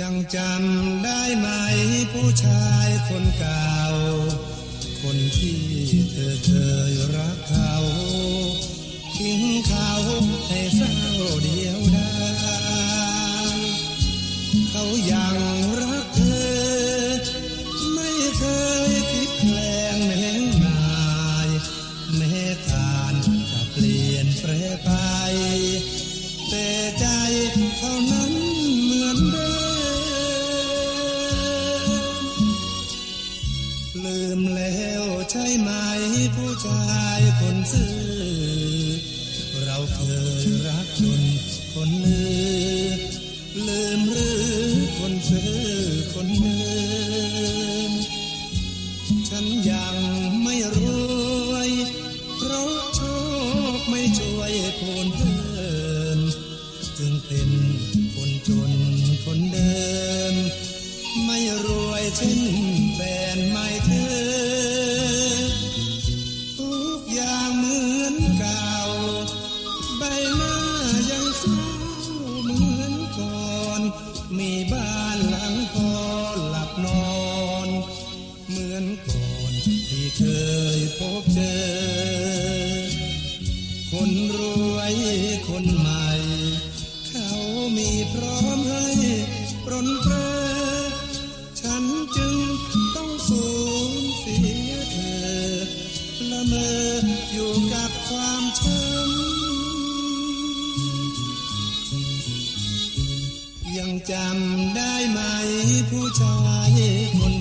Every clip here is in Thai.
ยังจำได้ไหมผู้ชายคนเก่า คนที่เธอเคยรักเขาทิ้งเขาให้เศร้าเดียวดายเขาอยาก วใช่ไหมผู้ชายคนซื่อ เราเคยรักคนคนหนึ่งลืมหรือคนซื่อคนเดิมฉันยังไม่ร เคยพบเจอ คนรวยคนใหม่ เขามีพร้อมให้ปรนเปรอฉันจึงต้องสูญเสียเธอละเมออยู่กับความช้ำยังจำได้ไหมผู้ชายคนก่อนคน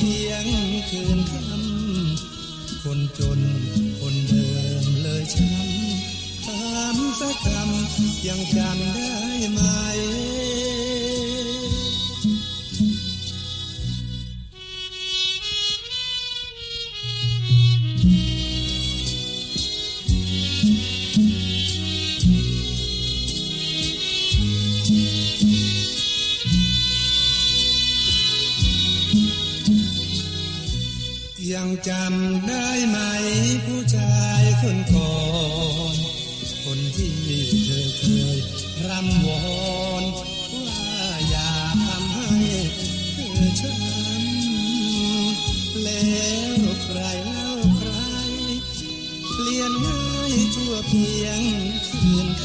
เพียงคืนคำคนจนคนเดิมเลยช้ำถามสักคำยังจำได้ไหม ยังจำได้ไหมผู้ชายคนก่อนคนที่เธอเคยรำวอนว่าอย่าทำให้เธอช้ำแล้วใครเล่าใคร เปลี่ยนง่ายชั่วเพียงคืนค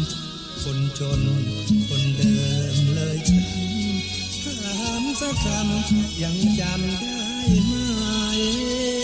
ำคนจนคนเดิมเลยช้ำถามสักคำยังจำได้ ไหม